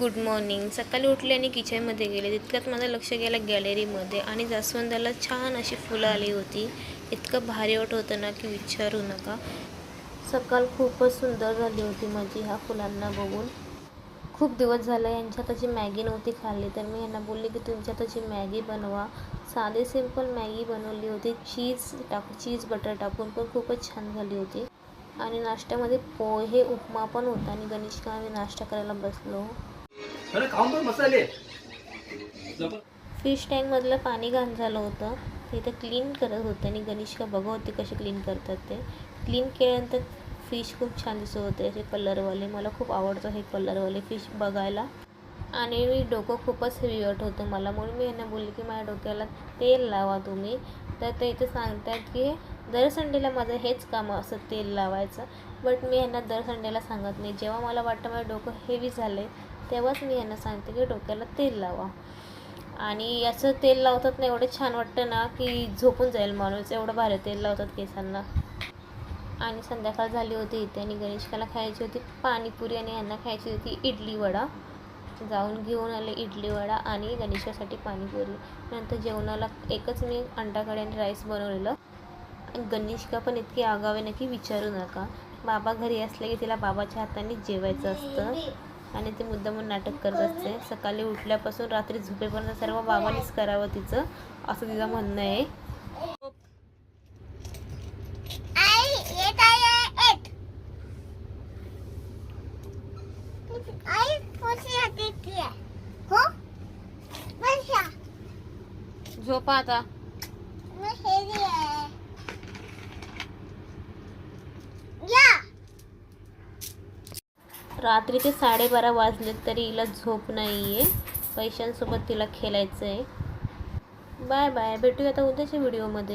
Good morning सकाळी उठले आणि किचनमध्ये गेले. तितक्यात माझं लक्ष गेलं गॅलरीमध्ये आणि जास्वंदाला छान अशी फुलं आली होती. इतकं भारी वाट होतं ना की विचारू नका. सकाळ खूपच सुंदर झाली होती माझी ह्या फुलांना बघून. खूप दिवस झाला यांच्या त्याची मॅगी नव्हती खाल्ली. तर मी यांना बोलले की तुमच्या त्याची मॅगी बनवा. साधी सिंपल मॅगी बनवली होती. चीज टाकू चीज बटर टाकून पण खूपच छान झाली होती. आणि नाश्त्यामध्ये पोहे उपमा पण होता. आणि गणेश आम्ही नाश्ता करायला बसलो. खाऊन पण मसाले फिश टँकमधलं पाणी घाण झालं होतं. ते इथं क्लीन करत होते आणि गणेशका बघा होते कसे क्लीन करतात ते. क्लीन केल्यानंतर फिश खूप छान दिसत होते. असे कलरवाले मला खूप आवडतं हे कलरवाले फिश बघायला. आणि मी डोकं खूपच हेवी होतं. मला म्हणून मी यांना बोलले की माझ्या डोक्याला तेल लावा तुम्ही. तर ते इथे सांगतात की दर संडेला माझं हेच काम असं तेल लावायचं. बट मी यांना दर संडेला सांगत नाही. जेव्हा मला वाटतं माझं डोकं हेवी झालं आहे तेव्हाच मी यांना सांगते की डोक्याला तेल लावा. आणि याचं तेल लावतात ना एवढं छान वाटतं ना की झोपून जाईल माणूस. एवढं भारी तेल लावतात केसांना. आणि संध्याकाळ झाली होती इथे आणि गणेशकाला खायची होती पाणीपुरी आणि यांना खायची होती इडली वडा. जाऊन घेऊन आले इडली वडा आणि गणेशासाठी पाणीपुरी. नंतर जेवणाला एकच मी अंडा आणि राईस बनवलेलं. गणेशका पण इतकी आगावे ना की विचारू नका. बाबा घरी असले की तिला बाबाच्या हाताने जेवायचं असतं. आणि ते मुद्दामून नाटक करत असते. सकाळी उठल्यापासून रात्री झोपेपर्यंत सर्व बाबानेच करावं तिचं असं तिचं म्हणणं आहे. हो? झोपा आता मग हे जे आहे या रात्रीचे साडेबारा वाजले तरी हिला झोप नाही आहे पैशांसोबत तिला खेळायचं आहे बाय बाय. भेटूया आता उद्याच्या व्हिडिओमध्ये.